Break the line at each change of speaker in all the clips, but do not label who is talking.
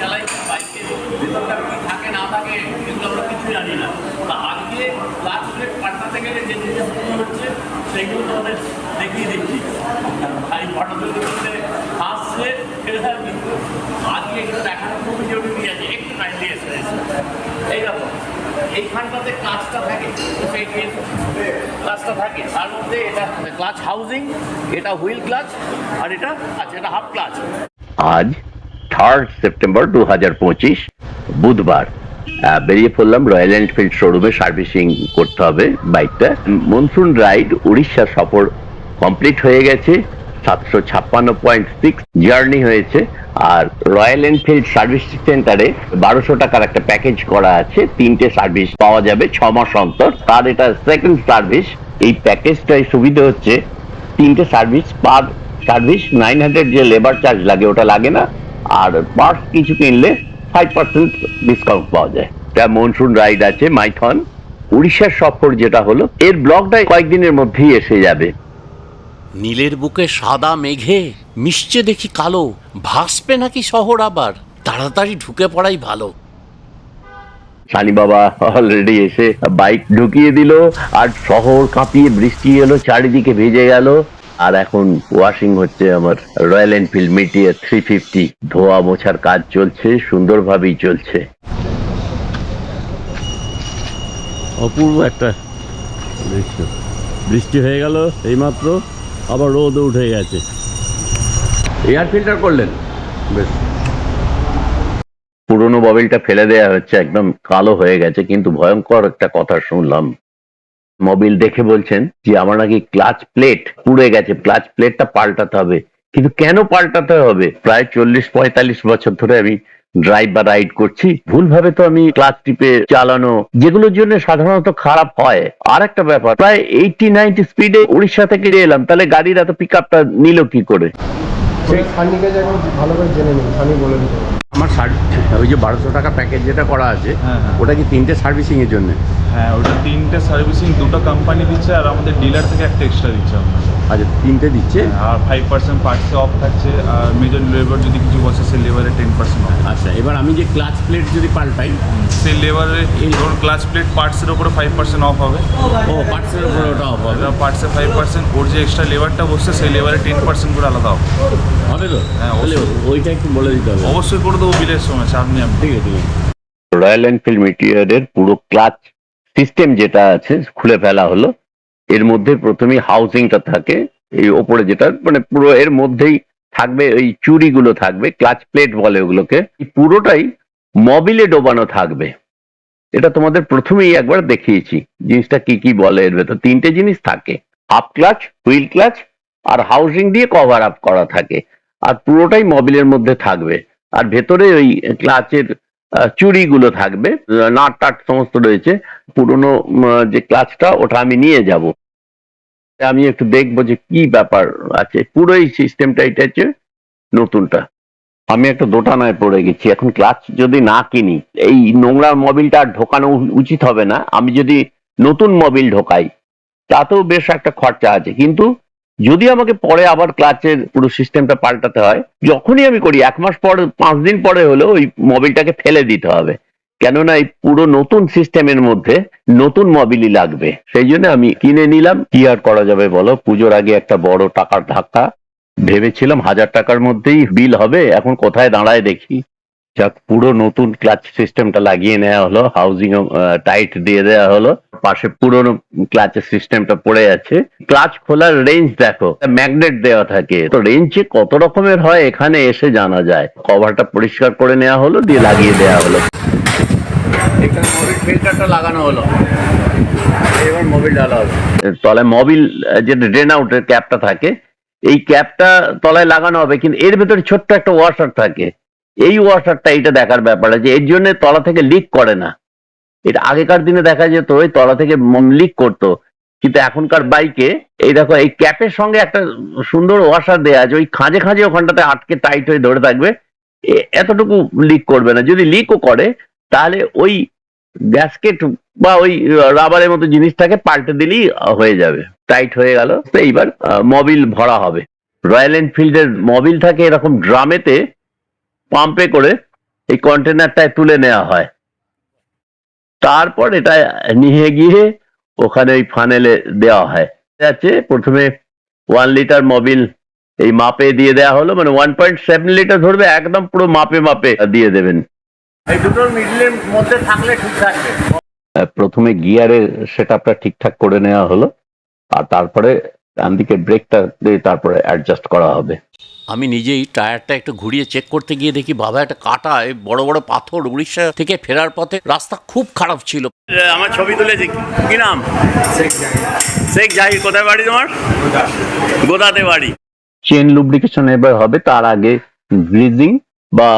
চালাই বাইকের ভেতরটা কি থাকে, না থাকে, এগুলো আমরা কিছু জানি না। তা আজকে ক্লাচ প্লেট পাল্টাতে গেলে যে জিনিসগুলো হচ্ছে, সেগুলো তোমাদের দেখিয়ে দিচ্ছি। ভাই ফটোগুলো করতে আসছে সেটা কিন্তু আজকে এগুলো দেখানো খুবই জরুরি আছে, একটু দিয়ে এসে এই দেখো, এইখানটাতে ক্লাচটা থাকে সেই ক্লাচটা থাকে। তার মধ্যে এটা ক্লাচ হাউজিং এটা হুইল ক্লাচ আর এটা আচ্ছা এটা হাফ ক্লাচ
আজ থার্ড সেপ্টেম্বর দু হাজার পঁচিশ, বুধবার। বেরিয়ে পড়লাম রয়্যাল এনফিল্ড শোরুমে সার্ভিসিং করতে হবে বাইকটা। মনসুন রাইড উড়িষ্যা সফর কমপ্লিট হয়ে গেছে, সাতশো ছাপ্পান্ন পয়েন্ট সিক্স জার্নি হয়েছে, আর রয়্যাল এনফিল্ড সার্ভিস সেন্টারে বারোশো টাকার একটা প্যাকেজ করা আছে, তিনটে সার্ভিস পাওয়া যাবে, ছ মাস অন্তর। তার এটা সেকেন্ড সার্ভিস। এই প্যাকেজটাই সুবিধা হচ্ছে তিনটে service, per service nine hundred যে লেবার চার্জ লাগে, ওটা লাগে না। আর পার্টস কিছু কিনলে ফাইভ পার্সেন্ট ডিসকাউন্ট পাওয়া যায়। এটা মনসুন রাইড আছে মাইথন। উড়িষ্যার সফর যেটা হলো এর ব্লগটা কয়েকদিনের মধ্যেই এসে যাবে।
নীলের বুকে সাদা মেঘে মিশছে দেখি কালো ভাসবে নাকি শহর আবার? তাড়াতাড়ি ঢুকে পড়াই ভালো।
সানি বাবা অলরেডি এসে বাইক ঢুকিয়ে দিল আর শহর কাঁপিয়ে বৃষ্টি এলো চারিদিকে ভেজে গেল। আর এখন ওয়াশিং হচ্ছে আমার Royal Enfield meteor three fifty ধোয়া মোছার কাজ চলছে সুন্দরভাবেই চলছে।
অপূর্ব একটা দৃশ্য। বৃষ্টি হয়ে গেল এইমাত্র আবার রোদ উঠে গেছে।
এয়ার ফিল্টার করলেন? বেশ। পুরনো মোবাইলটা ফেলে দেয়া হচ্ছে একদম কালো হয়ে গেছে কিন্তু ভয়ঙ্কর একটা কথা শুনলাম। মোবিল দেখে বলছেন যে, আমার নাকি ক্লাচ প্লেট পুড়ে গেছে, ক্লাচ প্লেটটা পাল্টাতে হবে। কিন্তু কেন পাল্টাতে হবে? প্রায় চল্লিশ পঁয়তাল্লিশ বছর ধরে আমি ড্রাইভ বা রাইড করছি। ভুলভাবে তো আমি ক্লাচ টিপে চালানো, যেগুলোর জন্য সাধারণত খারাপ হয়। আর একটা ব্যাপার, প্রায় এইটি নাইনটি স্পিডে উড়িষ্যা থেকে এলাম, তাহলে গাড়ির এত পিক আপটা নিল কি করে?
সানিকে যেন ভালো করে জেনে নিন সানি বলে দিতে
আমার ওই যে বারোশো টাকা প্যাকেজ যেটা করা আছে
হ্যাঁ, হ্যাঁ।
ওটা কি তিনটে সার্ভিসিং এর জন্য?
হ্যাঁ ওটা তিনটে সার্ভিসিং দুটো কোম্পানি দিচ্ছে আর আমাদের ডিলার থেকে একটা এক্সট্রা দিচ্ছে আপনার
আচ্ছা তিনটে দিচ্ছে?
আর ফাইভ পার্সেন্ট পার্টসে অফ থাকছে আর মেজর লেবার যদি কিছু বসে সেই লেবারে টেন পার্সেন্ট অফ
আচ্ছা এবার আমি যে ক্লাচ প্লেট যদি পাল্টাই
সেই লেবারে ধরুন ক্লাচ প্লেট পার্টসের ওপরে ফাইভ পার্সেন্ট অফ হবে।
ও পার্টসের উপরে ওটা অফ হবে।
পার্টসে ফাইভ পার্সেন্ট ওর যে এক্সট্রা লেবারটা বসছে সেই লেবারে টেন পার্সেন্ট করে আলাদা হবে।
হবে তো?
হ্যাঁ,
ওইটা একটু বলে দিতে হবে।
অবশ্যই করে দেবো বিলের সময়
ঠিক আছে ঠিক আছে।
রয়্যাল এনফিল্ড মিটিয়ারের পুরো ক্লাচ সিস্টেম যেটা আছে খুলে ফেলা হলো। এর মধ্যে প্রথমে হাউজিংটা থাকে এই ওপরে যেটা মানে পুরো এর মধ্যেই থাকবে এই চুরিগুলো থাকবে ক্লাচ প্লেট বলে ওগুলোকে। পুরোটাই মবিলে ডোবানো থাকবে। এটা তোমাদের প্রথমেই একবার দেখিয়েছি। জিনিসটা কি কি বলে এর ভেতর তিনটে জিনিস থাকে। আপ ক্লাচ হুইল ক্লাচ আর হাউসিং দিয়ে কভার আপ করা থাকে। আর পুরোটাই মবিলের মধ্যে থাকবে। আর ভেতরে ওই ক্লাচের আহ, চুড়িগুলো থাকবে নাট টাট সমস্ত রয়েছে। পুরনো যে ক্লাচটা ওটা আমি নিয়ে যাব। আমি একটু দেখব যে কি ব্যাপার আছে। পুরো এই সিস্টেমটা, এটা হচ্ছে নতুনটা। আমি একটা দোটানায় পড়ে গেছি। এখন ক্লাচ যদি না কিনি, এই নোংরা মোবিলটা আর ঢোকানো উচিত হবে না। আমি যদি নতুন মোবিল ঢোকাই, তাতেও বেশ একটা খরচা আছে। কিন্তু যদি আমাকে পরে আবার ক্লাচের পুরো সিস্টেমটা পাল্টাতে হয়, যখনই আমি করি, এক মাস পরে, পাঁচ দিন পরে হলেও ওই মোবিলটাকে ফেলে দিতে হবে। কেননা এই পুরো নতুন সিস্টেমের মধ্যে নতুন মোবিলই লাগবে। সেই জন্য আমি কিনে নিলাম। কি আর করা যাবে বলো? পুজোর আগে একটা বড় টাকার ধাক্কা। ভেবেছিলাম হাজার টাকার মধ্যেই বিল হবে। এখন কোথায় দাঁড়ায় দেখি। যাক, পুরো নতুন ক্লাচ সিস্টেমটা লাগিয়ে নেওয়া হলো। হাউজিং টাইট দিয়ে দেওয়া হলো। পাশে পুরোনো ক্লাচের সিস্টেমটা পড়ে আছে। ক্লাচ খোলার রেঞ্জ দেখো। ম্যাগনেট দেওয়া থাকে। তো রেঞ্জে কত রকমের হয় এখানে এসে জানা যায়। কভারটা পরিষ্কার করে নেওয়া হলো, দিয়ে লাগিয়ে দেওয়া হলো। লাগানো হলো। এবার মোবিল ডালা তলায় মোবিল যে ড্রেন আউটের ক্যাপটা থাকে, এই ক্যাপটা তলায় লাগানো হবে, কিন্তু এর ছোট্ট একটা ওয়াশার থাকে। এই ওয়াশারটা দেখার ব্যাপার আছে, এর জন্য তলা থেকে লিক করে না। এটা আগেকার দিনে দেখা যেত, ওই তলা থেকে লিক করতো। কিন্তু এখনকার বাইকে, এই দেখো, এই ক্যাপের সঙ্গে একটা সুন্দর ওয়াশার দেওয়া আছে, ওই খাঁজে খাঁজে ওখানটাতে আটকে টাইট হয়ে ধরে থাকবে। এতটুকু লিক করবে না। যদি লিকও করে, তাহলে ওই গ্যাসকেট বা ওই রাবারের মতো জিনিসটাকে পাল্টে দিলেই হয়ে যাবে। টাইট হয়ে গেল। তো এইবার মবিল ভরা হবে। রয়্যাল এনফিল্ডের মবিল থাকে এরকম ড্রামেতে পাম্পে করে এই কন্টেনারটায় তুলে নেওয়া হয়। তারপর এটা নিয়ে গিয়ে ওখানে ওই ফানেলে দেওয়া হয়। আছে প্রথমে ওয়ান লিটার মবিল এই মাপে দিয়ে দেওয়া হলো। মানে ওয়ান পয়েন্ট সেভেন লিটার ধরবে, একদম পুরো মাপে মাপে দিয়ে দেবেন।
এই দুটোর মিডলের মধ্যে থাকলে ঠিক থাকবে।
প্রথমে গিয়ারের সেট আপটা ঠিকঠাক করে নেওয়া হলো আর তারপরে ডান দিকে ব্রেকটা দিয়ে তারপরে অ্যাডজাস্ট করা হবে।
আমি নিজেই টায়ারটা একটু ঘুরিয়ে চেক করতে গিয়ে দেখি বাবা একটা কাটায় বড় বড় পাথর উড়িষ্যা থেকে ফেরার পথে রাস্তা খুব খারাপ ছিল।
আমার ছবি তুলেছি কি? নাম? শেখ জাহির কোথায় বাড়ি তোমার? গোদাতে বাড়ি।
চেন লুব্রিকেশন এবার হবে তার আগে গ্রিজিং বা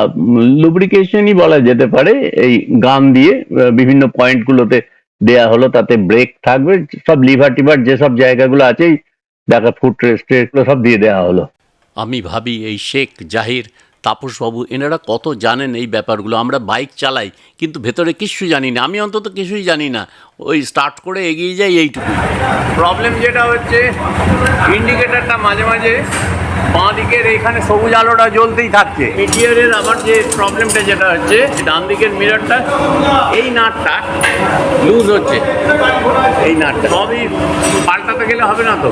লুব্রিকেশনই বলা যেতে পারে এই গান দিয়ে বিভিন্ন পয়েন্টগুলোতে দেয়া হলো তাতে ব্রেক থাকবে সব লিভার টিভার যেসব জায়গাগুলো আছে এই দেখা ফুট রেস্ট সব দিয়ে দেওয়া হলো।
আমি ভাবি এই শেখ জাহির তাপসবাবু এনারা কত জানেন এই ব্যাপারগুলো আমরা বাইক চালাই কিন্তু ভেতরে কিছু জানি না আমি অন্তত কিছুই জানি না ওই স্টার্ট করে এগিয়ে যাই এইটুকু
প্রবলেম যেটা হচ্ছে ইন্ডিকেটারটা মাঝে মাঝে বাঁ দিকের এখানে সবুজ আলোটা জ্বলতেই থাকছে। মিটিয়ারের আমার যে প্রবলেমটা যেটা হচ্ছে ডান দিকের মিররটা এই নাটটা লুজ হচ্ছে। এই নাটটা। সবই পাল্টাতে গেলে হবে না তো?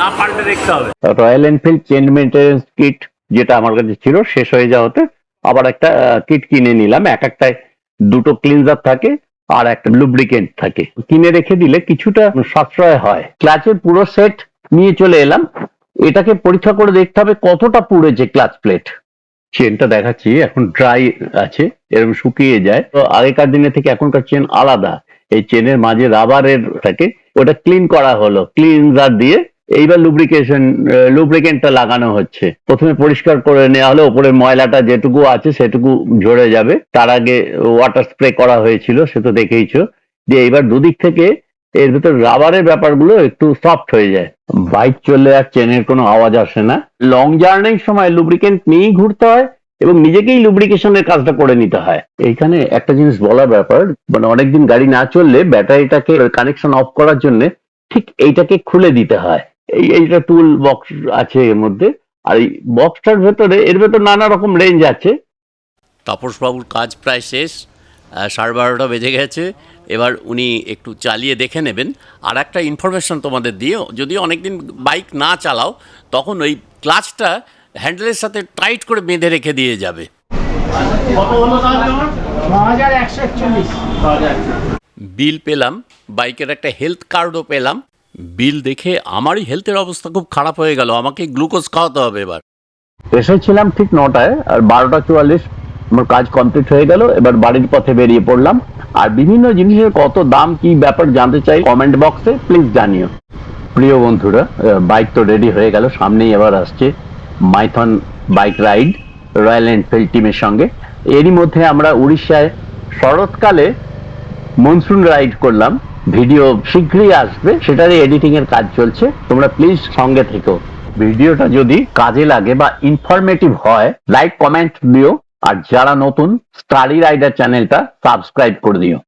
না পাল্টে দেখতে হবে।
Royal Enfield chain maintenance kit যেটা আমার কাছে ছিল শেষ হয়ে যাওয়াতে আবার একটা কিট কিনে নিলাম। এক একটায় দুটো ক্লিনজার থাকে আর একটা লুব্রিকেন্ট থাকে। কিনে রেখে দিলে কিছুটা সাশ্রয় হয়। ক্লাচের পুরো সেট নিয়ে চলে এলাম। এটাকে পরীক্ষা করে দেখতে হবে কতটা পুড়েছে ক্লাচ প্লেট। চেনটা দেখাচ্ছি, এখন ড্রাই আছে, এরকম শুকিয়ে যায়। তো আগেকার দিনে থেকে এখনকার চেন আলাদা। এই চেনের মাঝে রাবারের থাকে, ওটা ক্লিন করা হলো ক্লিনজার দিয়ে এইবার লুব্রিকেশন লুব্রিকেন্টটা লাগানো হচ্ছে। প্রথমে পরিষ্কার করে নেওয়া হলো ওপরের ময়লাটা যেটুকু আছে সেটুকু ঝরে যাবে। তার আগে ওয়াটার স্প্রে করা হয়েছিল, সে তো দেখেইছো। যে এইবার দুদিক থেকে এর ভেতর রাবারের ব্যাপারগুলো একটু সফট হয়ে যায়। বাইক চললে আর চেনের কোনো আওয়াজ আসে না। লং জার্নির সময় লুব্রিকেন্ট নিয়েই ঘুরতে হয় এবং নিজেকেই লুব্রিকেশনের কাজটা করে নিতে হয়। এইখানে একটা জিনিস বলার ব্যাপার মানে অনেকদিন গাড়ি না চললে ব্যাটারিটাকে কানেকশন অফ করার জন্য ঠিক এইটাকে খুলে দিতে হয়। এই, এইটা টুল বক্স আছে এর মধ্যে। আর এই বক্সটার ভেতরে, এর ভেতর নানা রকম রেঞ্জ আছে।
তাপসবাবুর কাজ প্রায় শেষ। সাড়ে বারোটা বেজে গেছে। এবার উনি একটু চালিয়ে দেখে নেবেন। আর একটা ইনফরমেশন তোমাদের দিয়ে যদি অনেকদিন বাইক না চালাও, তখন ওই ক্লাচটা হ্যান্ডেলের সাথে টাইট করে বেঁধে রেখে দিয়ে যাবে। বিল পেলাম বাইকের একটা হেলথ কার্ডও পেলাম। বিল দেখে আমারই হেলথের অবস্থা খুব খারাপ হয়ে গেল, আমাকে গ্লুকোজ খাওয়াতে হবে এবার।
এসেছিলাম ঠিক নটায়, আর বারোটা চুয়াল্লিশ, আমার কাজ কমপ্লিট হয়ে গেল, এবার বাড়ির পথে বেরিয়ে পড়লাম। আর বিভিন্ন জিনিসের কত দাম, কি ব্যাপার জানতে চাই কমেন্ট বক্সে প্লিজ জানিও। প্রিয় বন্ধুরা বাইক তো রেডি হয়ে গেল, সামনেই এবার আসছে Maithon bike ride Royal Enfield টিমের সঙ্গে। এরই মধ্যে আমরা উড়িষ্যায় শরৎকালে মনসুন রাইড করলাম। ভিডিও শীঘ্রই আসবে, সেটারই এডিটিং এর কাজ চলছে। তোমরা প্লিজ সঙ্গে থেকো। ভিডিওটা যদি কাজে লাগে বা ইনফরমেটিভ হয় লাইক কমেন্ট দিও। আর যারা নতুন স্টাডি রাইডার চ্যানেলটা সাবস্ক্রাইব করে দিও।